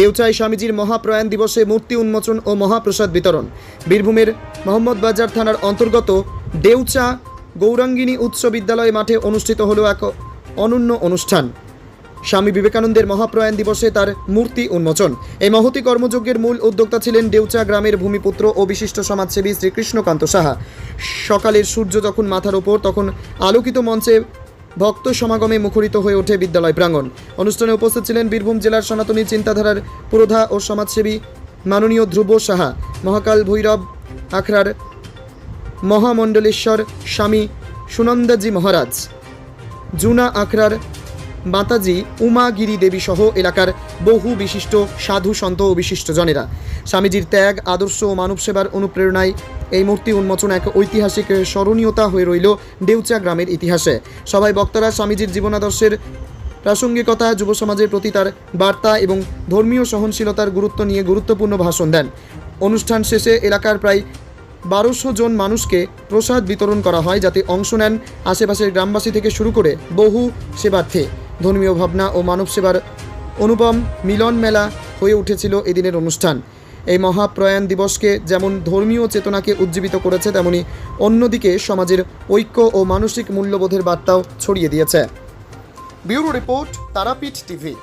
দেউচাই স্বামীজির মহাপ্রয়াণ দিবসে মূর্তি উন্মোচন ও মহাপ্রসাদ বিতরণ। বীরভূমের মোহাম্মদবাজার থানার অন্তর্গত দেউচা গৌরাঙ্গিনী উচ্চ বিদ্যালয় মাঠে অনুষ্ঠিত হলো এক অনন্য অনুষ্ঠান। স্বামী বিবেকানন্দের মহাপ্রয়াণ দিবসে তার মূর্তি উন্মোচন। এই মহতি কর্মযজ্ঞের মূল উদ্যোক্তা ছিলেন দেউচা গ্রামের ভূমিপুত্র ও বিশিষ্ট সমাজসেবী শ্রীকৃষ্ণকান্ত সাহা। সকালের সূর্য যখন মাথার ওপর, তখন আলোকিত মঞ্চে ভক্ত সমাগমে মুখরিত হয়ে ওঠে বিদ্যালয় প্রাঙ্গণ। অনুষ্ঠানে উপস্থিত ছিলেন বীরভূম জেলার সনাতনী চিন্তাধারার পুরোধা ও সমাজসেবী মাননীয় ধ্রুব সাহা, মহাকাল ভৈরব আখড়ার মহামণ্ডলেশ্বর স্বামী সুনন্দাজি মহারাজ, জুনা আখড়ার মাতাজি উমাগিরি দেবী সহ এলাকার বহু বিশিষ্ট সাধু সন্ত ও বিশিষ্ট জনেরা স্বামীজির ত্যাগ, আদর্শ ও মানব সেবার অনুপ্রেরণায় এই মূর্তি উন্মোচন এক ঐতিহাসিক স্মরণীয়তা হয়ে রইল দেউচা গ্রামের ইতিহাসে। সবাই বক্তারা স্বামীজির জীবনাদর্শের প্রাসঙ্গিকতা, যুব সমাজের প্রতি তার বার্তা এবং ধর্মীয় সহনশীলতার গুরুত্ব নিয়ে গুরুত্বপূর্ণ ভাষণ দেন। অনুষ্ঠান শেষে এলাকার প্রায় বারোশো জন মানুষকে প্রসাদ বিতরণ করা হয় যাতে অংশ নেন আশেপাশের গ্রামবাসী থেকে শুরু করে বহু সেবার্থে। ধর্মীয় ভাবনা ও মানব সেবার অনুপম মিলন মেলা হয়ে উঠেছিল এদিনের অনুষ্ঠান। এই মহাপ্রয়াণ দিবসকে যেমন ধর্মীয় চেতনাকে উজ্জীবিত করেছে, তেমনি অন্যদিকে সমাজের ঐক্য ও মানসিক মূল্যবোধের বার্তাও ছড়িয়ে দিয়েছে। Bureau report, Tarapith TV.